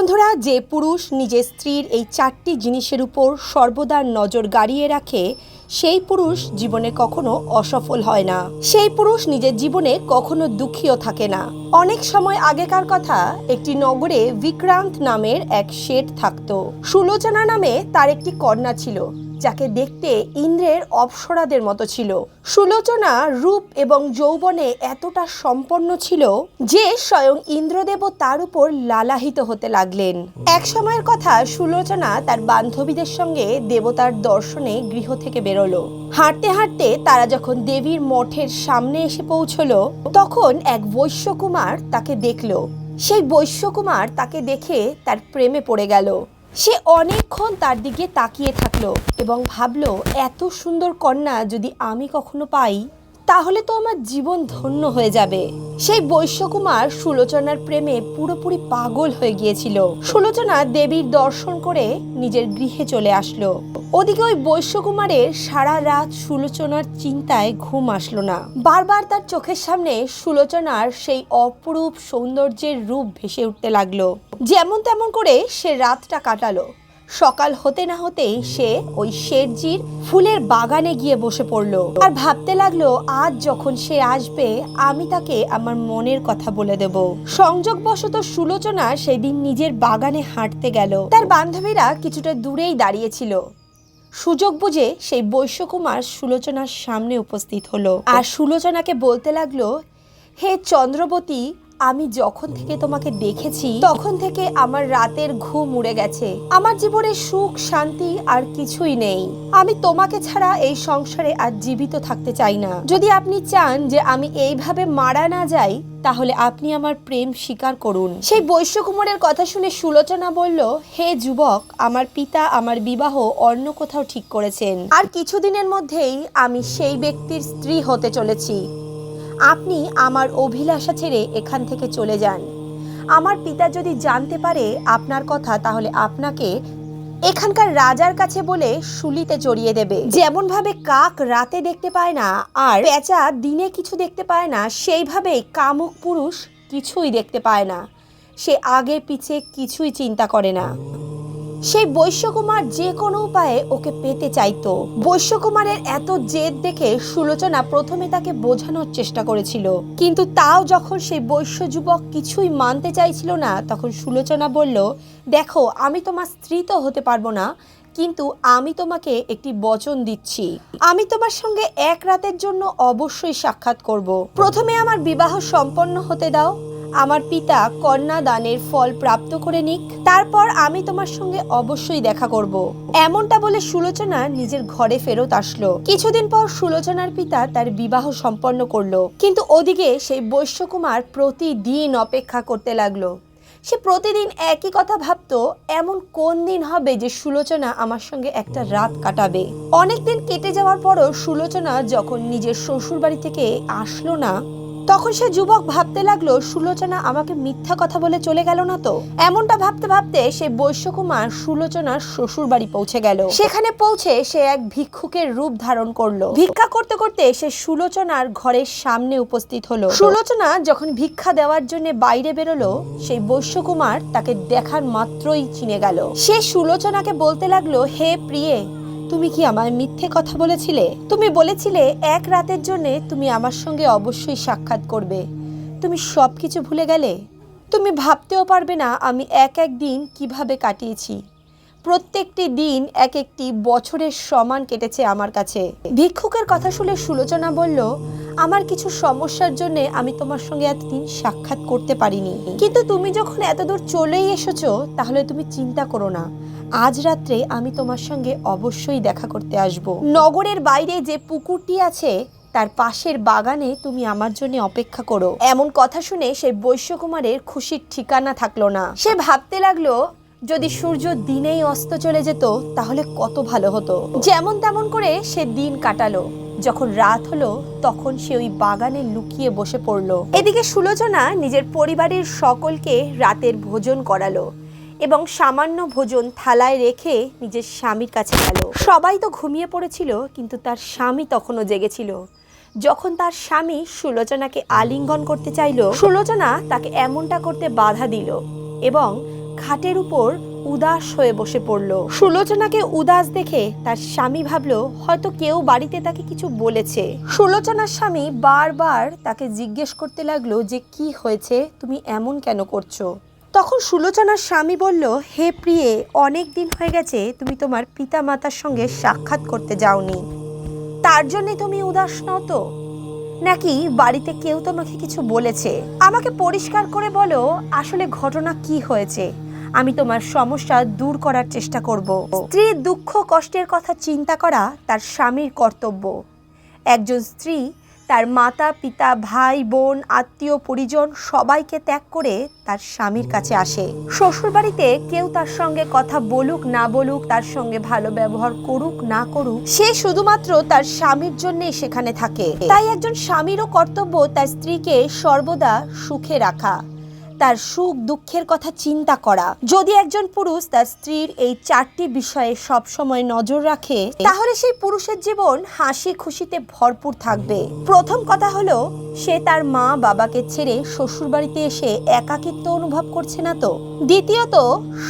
বন্ধুরা যে পুরুষ নিজের স্ত্রীর এই চারটি জিনিসের উপর সর্বদা নজর গাড়িয়ে রাখে, সেই পুরুষ জীবনে কখনো অসফল হয় না। সেই পুরুষ নিজের জীবনে কখনো দুঃখীও থাকে না। অনেক সময় আগেকার কথা, একটি নগরে বিক্রান্ত নামের এক শেঠ থাকতো। সুলোচনা নামে তার একটি কন্যা ছিল। যাকে দেখতে ইন্দ্রের অপ্সরাদের মতো ছিল। সুলোচনা রূপ এবং যৌবনে এতটা সম্পন্ন ছিল যে স্বয়ং ইন্দ্রদেবও তার উপর লালাহিত হতে লাগলেন। এক সময়ের কথা সুলোচনা তার বান্ধবীদের সঙ্গে দেবতার দর্শনে গৃহ থেকে বেরোলো। হাঁটতে হাঁটতে তারা যখন দেবীর মঠের সামনে এসে পৌঁছলো, তখন এক বৈশ্যকুমার তাকে দেখল। সেই বৈশ্যকুমার তাকে দেখে তার প্রেমে পড়ে গেল। সে অনেকক্ষণ তার দিকে তাকিয়ে থাকল এবং ভাবলো, এত সুন্দর কন্যা যদি আমি কখনো পাই তাহলে তো আমার জীবন ধন্য হয়ে যাবে। সেই বৈশ্যকুমার সুলোচনার প্রেমে পুরোপুরি পাগল হয়ে গিয়েছিল। সুলোচনা দেবীর দর্শন করে নিজের গৃহে চলে আসলো। ওদিকে ওই বৈশ্যকুমারের সারা রাত সুলোচনার চিন্তায় ঘুম আসলো না। বারবার তার চোখের সামনে সুলোচনার সেই অপরূপ সৌন্দর্যের রূপ ভেসে উঠতে লাগল। যেমন তেমন করে সে রাতটা কাটালো। সকাল হতে না হতেই সে ওই শেরজির ফুলের বাগানে গিয়ে বসে পড়ল। আর ভাবতে লাগল, আজ যখন সে আসবে, আমি তাকে আমার মনের কথা বলে দেব। সংযোগবশত সুলোচনা সেদিন নিজের বাগানে হাঁটতে গেল। তার বান্ধবীরা কিছুটা দূরেই দাঁড়িয়েছিল। সুযোগ বুঝে সেই বৈশ্যকুমার সুলোচনার সামনে উপস্থিত হলো। আর সুলোচনাকে বলতে লাগল, হে চন্দ্রবতী আমি যখন থেকে তোমাকে দেখেছি, তখন থেকে আমার রাতের ঘুম উড়ে গেছে। আমার জীবনে সুখ, শান্তি আর কিছুই নেই। আমি তোমাকে ছাড়া এই সংসারে আর জীবিত থাকতে চাই না। যদি আপনি চান যে আমি এইভাবে মারা না যাই, তাহলে আপনি আমার প্রেম স্বীকার করুন। সেই বৈশ্যকুমারের কথা শুনে সুলোচনা বলল, হে যুবক, আমার পিতা আমার বিবাহ অন্য কোথাও ঠিক করেছেন। আর কিছুদিনের মধ্যেই আমি সেই ব্যক্তির স্ত্রী হতে চলেছি। আপনি আমার অভিলাষা ছেড়ে এখান থেকে চলে যান। আমার পিতা যদি জানতে পারে আপনার কথা, তাহলে আপনাকে এখানকার রাজার কাছে বলে শুলিতে জড়িয়ে দেবে। যেমন ভাবে কাক রাতে দেখতে পায় না, আর পেঁচা দিনে কিছু দেখতে পায় না সেইভাবে কামুক পুরুষ কিছুই দেখতে পায় না। সে আগে পিছে কিছুই চিন্তা করে না। সেই বৈশ্যকুমার যে কোনো উপায়ে ওকে পেতে চাইতো। বৈশ্যকুমারের এত জেদ দেখে সুলোচনা প্রথমে তাকে বোঝানোর চেষ্টা করেছিল। কিন্তু তাও যখন সেই বৈশ্য যুবক কিছুই মানতে চাইছিল না, তখন সুলোচনা বলল, দেখো, আমি তোমার স্ত্রী তো হতে পারব না, কিন্তু আমি তোমাকে একটি বচন দিচ্ছি। আমি তোমার সঙ্গে এক রাতের জন্য অবশ্যই সাক্ষাৎ করব। প্রথমে আমার বিবাহ সম্পন্ন হতে দাও আমার পিতা কন্যা দানের ফল প্রাপ্ত করে নিক, তারপর আমি তোমার সঙ্গে অবশ্যই দেখা করব। এমনটা বলে সুলোচনা নিজের ঘরে ফেরত আসলো। কিছুদিন পর সুলোচনার পিতা তার বিবাহ সম্পন্ন করল, কিন্তু ওদিকে সেই বৈশ্যকুমার প্রতিদিন অপেক্ষা করতে লাগল। সে প্রতিদিন একই কথা ভাবতো, এমন কোন দিন হবে যে সুলোচনা আমার সঙ্গে একটা রাত কাটাবে? অনেক দিন কেটে যাওয়ার পরও সুলোচনা যখন নিজের শ্বশুর বাড়ি থেকে আসলো না তখন সে যুবক ভাবতে লাগল সুলোচনা আমাকে মিথ্যা কথা বলে চলে গেল না তো? এমনটা ভাবতে ভাবতে সে বৈশ্যকুমার সুলোচনার শ্বশুর বাড়ি পৌঁছে গেল। সেখানে পৌঁছে সে এক ভিক্ষুকের রূপ ধারণ করল। ভিক্ষা করতে করতে সে সুলোচনার ঘরের সামনে উপস্থিত হলো। সুলোচনা যখন ভিক্ষা দেওয়ার জন্য বাইরে বেরোলো সেই বৈশ্যকুমার তাকে দেখার মাত্রই চিনে গেল। সে সুলোচনাকে বলতে লাগল হে প্রিয়ে তুমি কি আমায় মিথ্যে কথা বলেছিলে? তুমি বলেছিলে, এক রাতের জন্যে তুমি আমার সঙ্গে অবশ্যই সাক্ষাৎ করবে। তুমি সব কিছু ভুলে গেলে? তুমি ভাবতেও পারবে না আমি এক এক দিন কীভাবে কাটিয়েছি। প্রত্যেকটি দিন এক একটি বছরের সমান কেটেছে আমার কাছে। ভিক্ষুকের কথা শুনে সুলোচনা বলল আমার কিছু সমস্যার জন্য আমি তোমার সঙ্গে এতদিন সাক্ষাৎ করতে পারিনি। কিন্তু তুমি যখন এতদূর চলেই এসেছ, তাহলে তুমি চিন্তা করো না। আজ রাত্রে আমি তোমার সঙ্গে অবশ্যই দেখা করতে আসব। নগরের বাইরে যে পুকুরটি আছে, তার পাশের বাগানে তুমি আমার জন্য অপেক্ষা করো। এমন কথা শুনে সেই বৈশ্যকুমারের খুশির ঠিকানা থাকল না। সে ভাবতে লাগল, যদি সূর্য দিনেই অস্ত চলে যেত, তাহলে কত ভালো হতো। যেমন তেমন করে সে দিন কাটালো। যখন রাত হলো, তখন সে ওই বাগানে লুকিয়ে বসে পড়ল। এদিকে সুলোচনা নিজের পরিবারের সকলকে রাতের ভোজন করালো এবং সামান্য ভোজন থালায় রেখে নিজের স্বামীর কাছে গেল। সবাই তো ঘুমিয়ে পড়েছিল, কিন্তু তার স্বামী তখনও জেগেছিল। যখন তার স্বামী সুলোচনাকে আলিঙ্গন করতে চাইল, সুলোচনা তাকে এমনটা করতে বাধা দিল এবং খাটের উপর উদাস হয়ে বসে পড়ল। সুলোচনাকে উদাস দেখে তার স্বামী ভাবলো, হয়তো কেউ বাড়িতে তাকে কিছু বলেছে। সুলোচনার স্বামী বারবার তাকে জিজ্ঞেস করতে লাগল যে, কি হয়েছে? তুমি এমন কেন করছ? তখন সুলোচনার স্বামী বলল, হে প্রিয়ে, অনেক দিন হয়ে গেছে, তুমি তোমার পিতা মাতার সঙ্গে সাক্ষাৎ করতে যাওনি। তার জন্যে তুমি উদাস নও তো। নাকি বাড়িতে কেউ তোমাকে কিছু বলেছে? আমাকে পরিষ্কার করে বলো, আসলে ঘটনা কি হয়েছে? আমি তোমার সমস্যা দূর করার চেষ্টা করব। স্ত্রীর দুঃখ, কষ্টের কথা চিন্তা করা তার স্বামীর কর্তব্য। একজন স্ত্রী তার মাতা, পিতা, ভাই, বোন, আত্মীয়, পরিজন সবাইকে ত্যাগ করে তার স্বামীর কাছে আসে। শ্বশুরবাড়িতে কেউ তার সঙ্গে কথা বলুক, না বলুক, তার সঙ্গে ভালো ব্যবহার করুক, না করুক, সে শুধুমাত্র তার স্বামীর জন্যই সেখানে থাকে। তাই একজন স্বামীরও কর্তব্য তার স্ত্রীকে সর্বদা সুখে রাখা। তার সুখ দুঃখের কথা চিন্তা করা। যদি একজন পুরুষ তার স্ত্রীর এই চারটি বিষয়ে সব সময় নজর রাখে, তাহলে সেই পুরুষের জীবন হাসি খুশিতে ভরপুর থাকবে। প্রথম কথা হলো, সে তার মা বাবাকে ছেড়ে শ্বশুরবাড়িতে এসে একাকিত্ব অনুভব করছে না তো। দ্বিতীয়ত,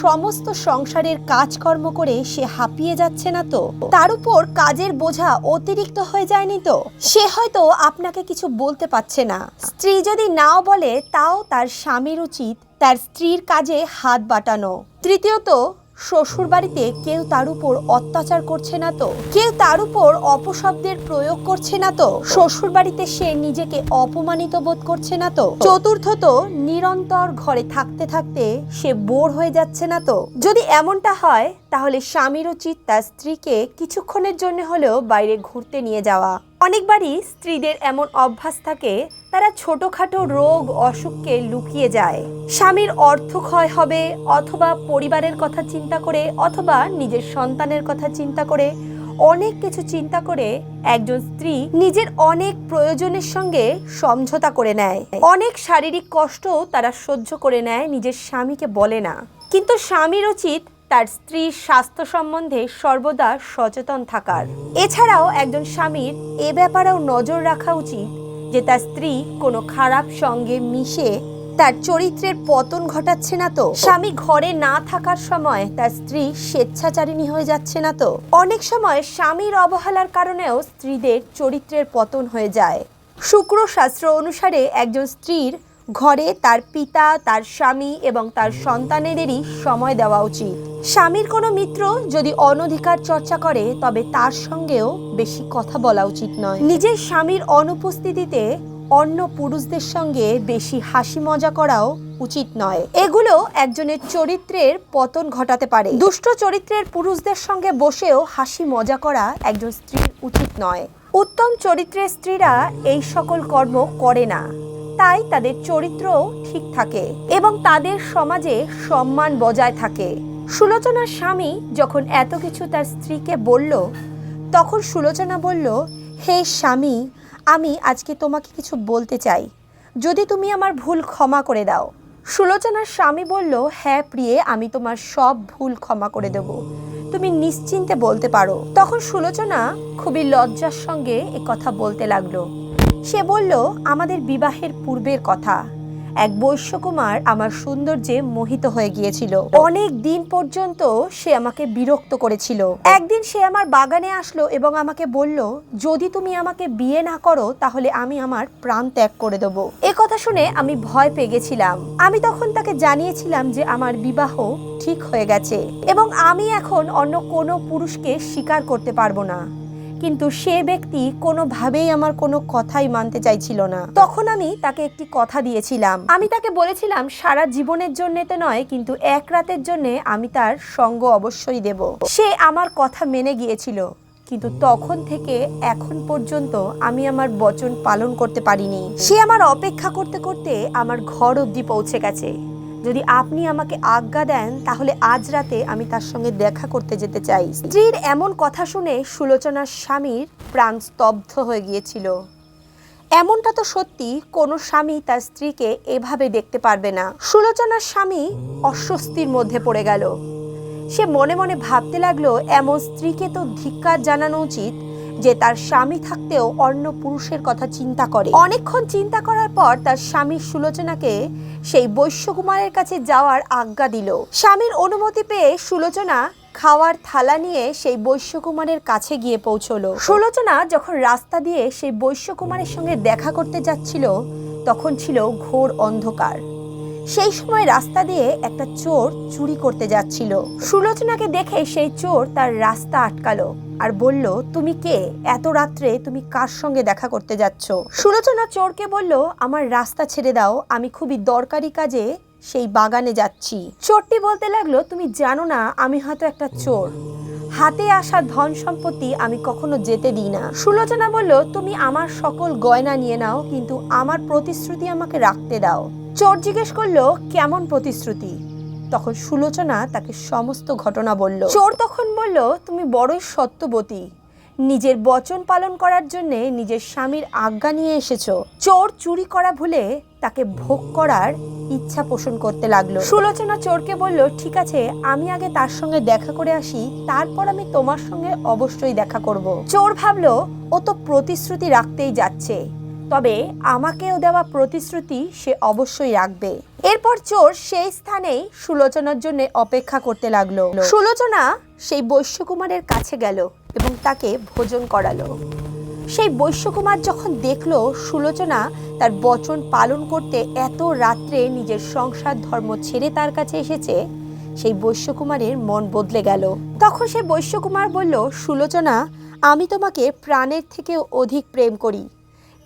সমস্ত সংসারের কাজকর্ম করে সে হাঁপিয়ে যাচ্ছে না তো। তার উপর কাজের বোঝা অতিরিক্ত হয়ে যায়নি তো। সে হয়তো আপনাকে কিছু বলতে পারছে না। স্ত্রী যদি নাও বলে, তাও তার স্বামীর উচিত তার স্ত্রীর কাজে হাত বাটানো। তৃতীয়ত শ্বশুর বাড়িতে কেউ তার উপর অত্যাচার করছে না তো? কেউ তার উপর অপশব্দের প্রয়োগ করছে না তো? শ্বশুর বাড়িতে সে নিজেকে অপমানিত বোধ করছে না তো? চতুর্থত, নিরন্তর ঘরে থাকতে থাকতে সে বোর হয়ে যাচ্ছে না তো? যদি এমনটা হয়, তাহলে স্বামীর উচিত তার স্ত্রীকে কিছুক্ষণের জন্য হলেও বাইরে ঘুরতে নিয়ে যাওয়া। অনেকবারই স্ত্রীদের এমন অভ্যাস থাকে, তারা ছোটখাটো রোগ অসুখকে লুকিয়ে যায়। স্বামীর অর্থ ক্ষয় হবে, অথবা পরিবারের কথা চিন্তা করে, অথবা নিজের সন্তানের কথা চিন্তা করে, অনেক কিছু চিন্তা করে একজন স্ত্রী নিজের অনেক প্রয়োজনের সঙ্গে সমঝোতা করে নেয়। অনেক শারীরিক কষ্ট তারা সহ্য করে নেয়, নিজের স্বামীকে বলে না। কিন্তু স্বামীর উচিত তার স্ত্রীর স্বাস্থ্য সম্বন্ধে সর্বদা সচেতন থাকার। এছাড়াও একজন স্বামীর এ ব্যাপারেও নজর রাখা উচিত যে তার স্ত্রী কোনো খারাপ সঙ্গে মিশে তার চরিত্রের পতন ঘটাচ্ছে না তো। স্বামী ঘরে না থাকার সময় তার স্ত্রী স্বেচ্ছাচারিণী হয়ে যাচ্ছে না তো। অনেক সময় স্বামীর অবহেলার কারণেও স্ত্রীদের চরিত্রের পতন হয়ে যায়। শুক্র শাস্ত্র অনুসারে একজন স্ত্রীর ঘরে তার পিতা, তার স্বামী এবং তার সন্তানেরই সময় দেওয়া উচিত। স্বামীর কোনো মিত্র যদি অনধিকার চর্চা করে, তবে তার সঙ্গেও বেশি কথা বলা উচিত নয়। নিজের স্বামীর অনুপস্থিতিতে অন্য পুরুষদের সঙ্গে বেশি হাসি মজা করাও উচিত নয়। এগুলো একজনের চরিত্রের পতন ঘটাতে পারে। দুষ্ট চরিত্রের পুরুষদের সঙ্গে বসেও হাসি মজা করা একজন স্ত্রীর উচিত নয়। উত্তম চরিত্রের স্ত্রীরা এই সকল কর্ম করে না। তাই তাদের চরিত্রও ঠিক থাকে এবং তাদের সমাজে সম্মান বজায় থাকে। সুলোচনার স্বামী যখন এত কিছু তার স্ত্রীকে বলল, তখন সুলোচনা বলল, হে স্বামী, আমি আজকে তোমাকে কিছু বলতে চাই। যদি তুমি আমার ভুল ক্ষমা করে দাও। সুলোচনার স্বামী বলল হ্যাঁ প্রিয়ে, আমি তোমার সব ভুল ক্ষমা করে দেব। তুমি নিশ্চিন্তে বলতে পারো। তখন সুলোচনা খুবই লজ্জার সঙ্গে কথা বলতে লাগল। সে বলল, আমাদের বিবাহের পূর্বের কথা। এক বৈশ্যকুমার আমার সৌন্দর্যে মোহিত হয়ে গিয়েছিল। অনেক দিন পর্যন্ত সে আমাকে বিরক্ত করেছিল। একদিন সে আমার বাগানে আসলো এবং আমাকে বলল, যদি তুমি আমাকে বিয়ে না করো, তাহলে আমি আমার প্রাণ ত্যাগ করে দেবো। এ কথা শুনে আমি ভয় পেয়ে গেছিলাম। আমি তখন তাকে জানিয়েছিলাম যে আমার বিবাহ ঠিক হয়ে গেছে এবং আমি এখন অন্য কোনো পুরুষকে স্বীকার করতে পারব না। কিন্তু সে ব্যক্তি কোনোভাবেই আমার কোনো কথাই মানতে চাইছিল না। তখন আমি তাকে একটি কথা দিয়েছিলাম। আমি তাকে বলেছিলাম, সারা জীবনের জন্যে তো নয়, কিন্তু এক রাতের জন্যে আমি তার সঙ্গ অবশ্যই দেব। সে আমার কথা মেনে গিয়েছিল, কিন্তু তখন থেকে এখন পর্যন্ত আমি আমার বচন পালন করতে পারিনি। সে আমার অপেক্ষা করতে করতে আমার ঘর অবধি পৌঁছে গেছে। যদি আপনি আমাকে আজ্ঞা দেন, তাহলে আজ রাতে আমি তার সঙ্গে দেখা করতে যেতে চাই। স্ত্রীর এমন কথা শুনে সুলোচনার স্বামীর প্রাণ স্তব্ধ হয়ে গিয়েছিল। এমনটা তো সত্যি, কোনো স্বামী তার স্ত্রীকে এভাবে দেখতে পারবে না। সুলোচনার স্বামী অস্বস্তির মধ্যে পড়ে গেল। সে মনে মনে ভাবতে লাগল, এমন স্ত্রীকে তো ধিক্কার জানানো উচিত যে তার স্বামী থাকতেও অন্য পুরুষের কথা চিন্তা করে। অনেকক্ষণ চিন্তা করার পর তার স্বামী সুলোচনাকে সেই বৈশ্যকুমারের কাছে যাওয়ার আজ্ঞা দিল। স্বামীর অনুমতি পেয়ে সুলোচনা খাওয়ার থালা নিয়ে সেই বৈশ্যকুমারের কাছে গিয়ে পৌঁছলো। সুলোচনা যখন রাস্তা দিয়ে সেই বৈশ্যকুমারের সঙ্গে দেখা করতে যাচ্ছিল, তখন ছিল ঘোর অন্ধকার। সেই সময় রাস্তা দিয়ে একটা চোর চুরি করতে যাচ্ছিল। সুলোচনাকে দেখে সেই চোর তার রাস্তা আটকালো আর বলল, তুমি কে? এত রাত্রে তুমি কার সঙ্গে দেখা করতে যাচ্ছ? সুলোচনা চোরকে বলল, আমার রাস্তা ছেড়ে দাও, আমি খুবই দরকারি কাজে সেই বাগানে যাচ্ছি। চোরটি বলতে লাগল, তুমি জানো না, আমি হয়তো একটা চোর। হাতে আসা ধন সম্পত্তি আমি কখনো যেতে দিই না। সুলোচনা বলল, তুমি আমার সকল গয়না নিয়ে নাও, কিন্তু আমার প্রতিশ্রুতি আমাকে রাখতে দাও। চোর জিজ্ঞেস করল, কেমন প্রতিশ্রুতি? তখন সুলোচনা তাকে সমস্ত ঘটনা বলল। চোর তখন বলল, তুমি বড়ই সত্যবতী। নিজের বচন পালন করার জন্য নিজের স্বামীর আজ্ঞা নিয়ে এসেছ। চোর চুরি করা ভুলে তাকে ভোগ করার ইচ্ছা পোষণ করতে লাগল। সুলোচনা চোরকে বলল, ঠিক আছে, আমি আগে তার সঙ্গে দেখা করে আসি, তারপর আমি তোমার সঙ্গে অবশ্যই দেখা করব। চোর ভাবলো, ও তো প্রতিশ্রুতি রাখতেই যাচ্ছে। তবে আমাকেও দেওয়া প্রতিশ্রুতি সে অবশ্যই রাখবে। এরপর চোর সেই স্থানেই সুলোচনার জন্য অপেক্ষা করতে লাগল। সুলোচনা সেই বৈশ্যকুমারের কাছে গেল এবং তাকে ভোজন করালো। সেই বৈশ্যকুমার যখন দেখল সুলোচনা তার বচন পালন করতে এত রাত্রে নিজের সংসার ধর্ম ছেড়ে তার কাছে এসেছে, সেই বৈশ্যকুমারের মন বদলে গেল। তখন সে বৈশ্যকুমার বলল, সুলোচনা, আমি তোমাকে প্রাণের থেকেও অধিক প্রেম করি।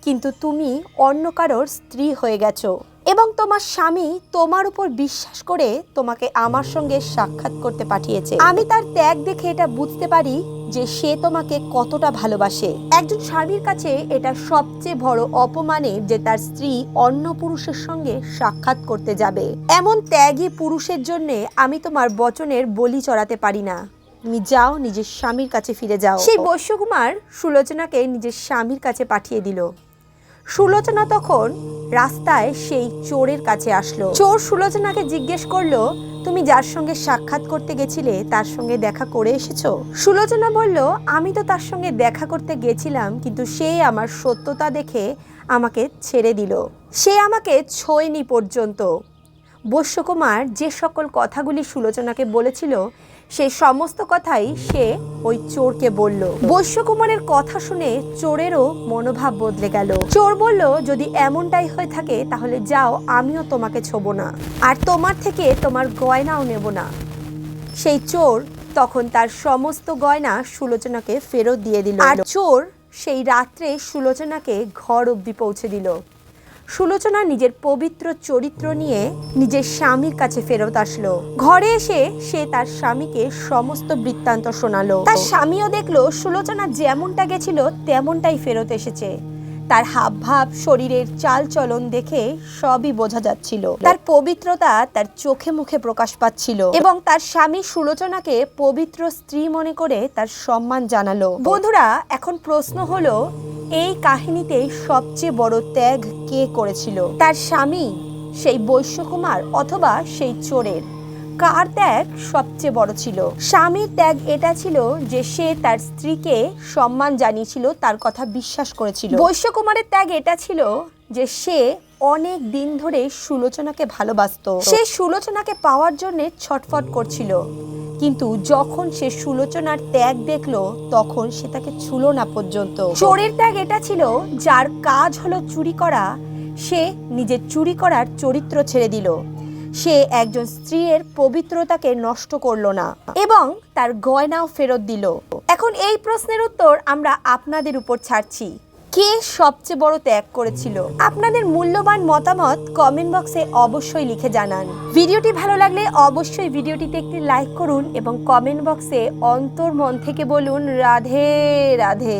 কিন্তু তুমি অন্য কারোর স্ত্রী হয়ে গেছো এবং তোমার স্বামী তোমার উপর বিশ্বাস করে তোমাকে আমার সঙ্গে সাক্ষাৎ করতে পাঠিয়েছে। আমি তার ত্যাগ দেখে এটা বুঝতে পারি যে সে তোমাকে কতটা ভালোবাসে। একজন স্বামীর কাছে এটা সবচেয়ে বড় অপমানে যে তার স্ত্রী অন্য পুরুষের সঙ্গে সাক্ষাৎ করতে যাবে। এমন ত্যাগী পুরুষের জন্য আমি তোমার বচনের বলি চড়াতে পারি না। তুমি যাও নিজের স্বামীর কাছে ফিরে যাও। সেই বৈশ্যকুমার সুলোচনাকে নিজের স্বামীর কাছে পাঠিয়ে দিল। সুলোচনা তখন রাস্তায় সেই চোরের কাছে আসলো। চোর সুলোচনাকে জিজ্ঞেস করল, তুমি যার সঙ্গে সাক্ষাৎ করতে গেছিলে তার সঙ্গে দেখা করে এসেছ? সুলোচনা বলল, আমি তো তার সঙ্গে দেখা করতে গেছিলাম, কিন্তু সে আমার সত্যতা দেখে আমাকে ছেড়ে দিল। সে আমাকে ছোঁয়নি পর্যন্ত। বৈশ্যকুমার যে সকল কথাগুলি সুলোচনাকে বলেছিল সেই সমস্ত কথাই সে ওই চোরকে বলল। বৈশ্যকুমারের কথা শুনে চোরেরও মনোভাব বদলে গেল। চোর বলল, যদি এমনটাই হয়ে থাকে, তাহলে যাও, আমিও তোমাকে ছোব না। আর তোমার থেকে তোমার গয়নাও নেব না। সেই চোর তখন তার সমস্ত গয়না সুলোচনাকে ফেরত দিয়ে দিল। আর চোর সেই রাত্রে সুলোচনাকে ঘর অবধি পৌঁছে দিল। সুলোচনা নিজের পবিত্র চরিত্র নিয়ে নিজের স্বামীর কাছে ফেরত আসলো। ঘরে এসে সে তার স্বামীকে সমস্ত বৃত্তান্ত শোনালো। তার স্বামীও দেখল সুলোচনা যেমনটা গেছিল তেমনটাই ফেরত এসেছে। তার হাবভাব, শরীরের চাল চলন দেখে সবই বোঝা যাচ্ছিল। তার পবিত্রতা তার চোখে মুখে প্রকাশ পাচ্ছিল এবং তার স্বামী সুলোচনাকে পবিত্র স্ত্রী মনে করে তার সম্মান জানালো। বন্ধুরা, এখন প্রশ্ন হলো এই কাহিনীতে সবচেয়ে বড় ত্যাগ কে করেছিল? তার স্বামী, সেই বৈশ্যকুমার অথবা সেই চোরের। কার ত্যাগ সবচেয়ে বড় ছিল? স্বামীর ত্যাগ এটা ছিল যে সে তার স্ত্রীকে সম্মান জানিয়েছিল, তার কথা বিশ্বাস করেছিল। বৈশ্যকুমারের ত্যাগ এটা ছিল যে সে অনেক দিন ধরে সুলোচনাকে ভালোবাসতো। সে সুলোচনাকে পাওয়ার জন্য ছটফট করছিল। কিন্তু যখন সে সুলোচনার ত্যাগ দেখল, তখন সে তাকে ছুলো না পর্যন্ত। চোরের ত্যাগ এটা ছিল, যার কাজ হলো চুরি করা। সে নিজের চুরি করার চরিত্র ছেড়ে দিল। সে একজন স্ত্রীর পবিত্রতাকে নষ্ট করল না এবং তার গয়নাও ফেরত দিল। এখন এই প্রশ্নের উত্তর আমরা আপনাদের উপর ছাড়ছি। কে সবচেয়ে বড় ত্যাগ করেছিল? আপনাদের মূল্যবান মতামত কমেন্ট বক্সে অবশ্যই লিখে জানান। ভিডিওটি ভালো লাগলে অবশ্যই ভিডিওটিতে একটি লাইক করুন এবং কমেন্ট বক্সে অন্তর মন থেকে বলুন, রাধে রাধে।